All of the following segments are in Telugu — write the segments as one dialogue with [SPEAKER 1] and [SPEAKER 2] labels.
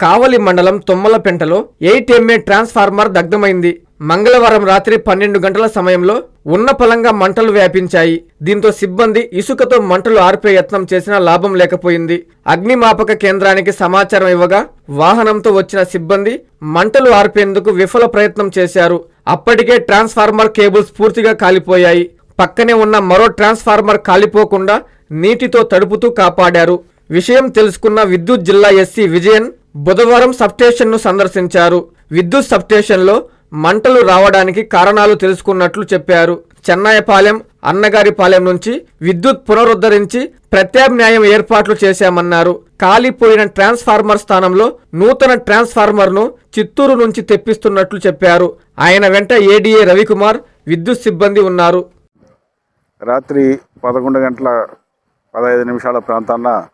[SPEAKER 1] కావలి మండలం తుమ్మలపెంటలో ఎయిట్ ఎంఏ ట్రాన్స్ఫార్మర్ దగ్ధమైంది. మంగళవారం రాత్రి పన్నెండు గంటల సమయంలో ఉన్నపలంగా మంటలు వ్యాపించాయి. దీంతో సిబ్బంది ఇసుకతో మంటలు ఆర్పే యత్నం చేసినా లాభం లేకపోయింది. అగ్నిమాపక కేంద్రానికి సమాచారం ఇవ్వగా వాహనంతో వచ్చిన సిబ్బంది మంటలు ఆర్పేందుకు విఫల ప్రయత్నం చేశారు. అప్పటికే ట్రాన్స్ఫార్మర్ కేబుల్స్ పూర్తిగా కాలిపోయాయి. పక్కనే ఉన్న మరో ట్రాన్స్ఫార్మర్ కాలిపోకుండా నీటితో తడుపుతూ కాపాడారు. విషయం తెలుసుకున్న విద్యుత్ జిల్లా ఎస్సీ విజయన్ బుధవారం సబ్స్టేషన్ను సందర్శించారు. విద్యుత్ సబ్స్టేషన్లో మంటలు రావడానికి కారణాలు తెలుసుకున్నట్లు చెప్పారు. చెన్నాయపాలెం అన్నగారిపాలెం నుంచి విద్యుత్ పునరుద్ధరించి ప్రత్యామ్నాయం ఏర్పాట్లు చేశామన్నారు. కాలిపోయిన ట్రాన్స్ఫార్మర్ స్థానంలో నూతన ట్రాన్స్ఫార్మర్ను చిత్తూరు నుంచి తెప్పిస్తున్నట్లు చెప్పారు. ఆయన వెంట ఏడీఏ రవికుమార్ విద్యుత్ సిబ్బంది ఉన్నారు.
[SPEAKER 2] రాత్రి పదకొండు గంటల పదహైదు నిమిషాల ప్రాంతాన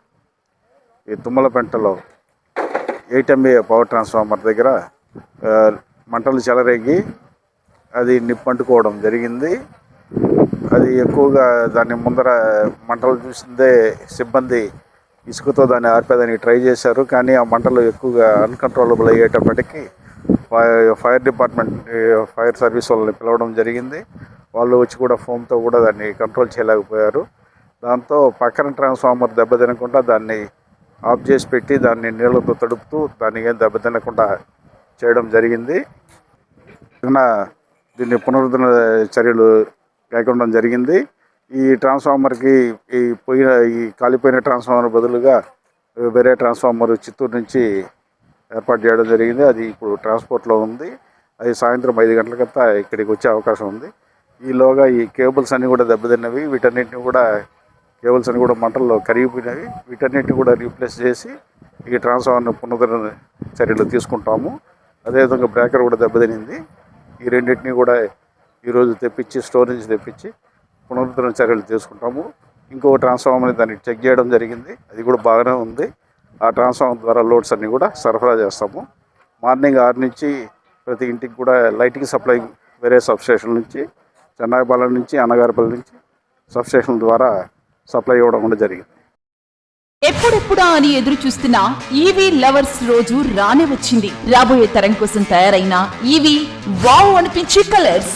[SPEAKER 2] ఈ తుమ్మలపెంటలో eight M A power transformer దగ్గర మంటలు చెలరేగి అది నిప్పంటుకోవడం జరిగింది. అది ఎక్కువగా దాని ముందర మంటలు చూసిందే సిబ్బంది ఇసుకతో దాన్ని ఆర్పేదానికి ట్రై చేశారు. కానీ ఆ మంటలు ఎక్కువగా uncontrollable అయ్యేటప్పటికీ fire fire department fire service వాళ్ళని పిలవడం జరిగింది. వాళ్ళు వచ్చి కూడా ఫోమ్తో కూడా దాన్ని కంట్రోల్ చేయలేకపోయారు. దాంతో పక్కన ట్రాన్స్ఫార్మర్ దెబ్బ తినకుండా దాన్ని ఆఫ్ చేసి పెట్టి దాన్ని నీళ్ళతో తడుపుతూ దాన్ని ఏం దెబ్బతినకుండా చేయడం జరిగింది. దీన్ని పునరుద్ధరణ చర్యలు లేకుండా జరిగింది. ఈ ట్రాన్స్ఫార్మర్కి ఈ పోయిన ఈ కాలిపోయిన ట్రాన్స్ఫార్మర్ బదులుగా వేరే ట్రాన్స్ఫార్మర్ చిత్తూరు నుంచి ఏర్పాటు చేయడం జరిగింది. అది ఇప్పుడు ట్రాన్స్పోర్ట్లో ఉంది. అది సాయంత్రం ఐదు గంటలకంతా ఇక్కడికి వచ్చే అవకాశం ఉంది. ఈలోగా ఈ కేబుల్స్ అన్నీ కూడా దెబ్బతిన్నవి. వీటన్నిటిని కూడా కేబుల్స్ అన్ని కూడా మంటల్లో కరిగిపోయినవి వీటన్నిటిని కూడా రీప్లేస్ చేసి ఈ ట్రాన్స్ఫార్మర్ పునరుద్ధరణ చర్యలు తీసుకుంటాము. అదేవిధంగా బ్రేకర్ కూడా దెబ్బతినింది. ఈ రెండింటిని కూడా ఈరోజు తెప్పించి స్టోర్ నుంచి తెప్పించి పునరుద్ధరణ చర్యలు తీసుకుంటాము. ఇంకో ట్రాన్స్ఫార్మర్ని దాన్ని చెక్ చేయడం జరిగింది. అది కూడా బాగానే ఉంది. ఆ ట్రాన్స్ఫార్మర్ ద్వారా లోడ్స్ అన్నీ కూడా సరఫరా చేస్తాము. మార్నింగ్ ఆరు నుంచి ప్రతి ఇంటికి కూడా లైటింగ్ సప్లై వేరే సబ్స్టేషన్ నుంచి చెన్నాయపాలెం నుంచి అన్నగారిపల్లి నుంచి సబ్స్టేషన్ ద్వారా సప్లై ఇవ్వడం కూడా జరిగింది.
[SPEAKER 3] ఎప్పుడెప్పుడా అని ఎదురు చూస్తున్న ఈవీ లవర్స్ రోజు రానే వచ్చింది. రాబోయే తరం కోసం తయారైన ఈవీ వావ్ అనిపించే colours.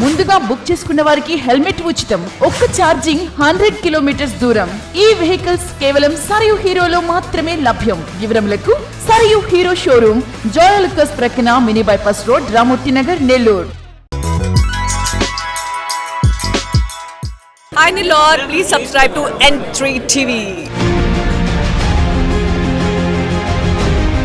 [SPEAKER 3] ముందుగా బుక్ చేసుకున్న వారికి హెల్మెట్ ఉచితం. ఒక్క ఛార్జింగ్ హండ్రెడ్ కిలోమీటర్స్ దూరం. ఈ వెహికల్స్ కేవలం సరియు హీరోలో మాత్రమే లభ్యం. వివరములకు సరియు హీరో షోరూమ్ జోయల్కస్ ప్రక్కన mini bypass road Ramurthy Nagar Nellore.
[SPEAKER 4] Hi Nilor, please subscribe to N3 TV.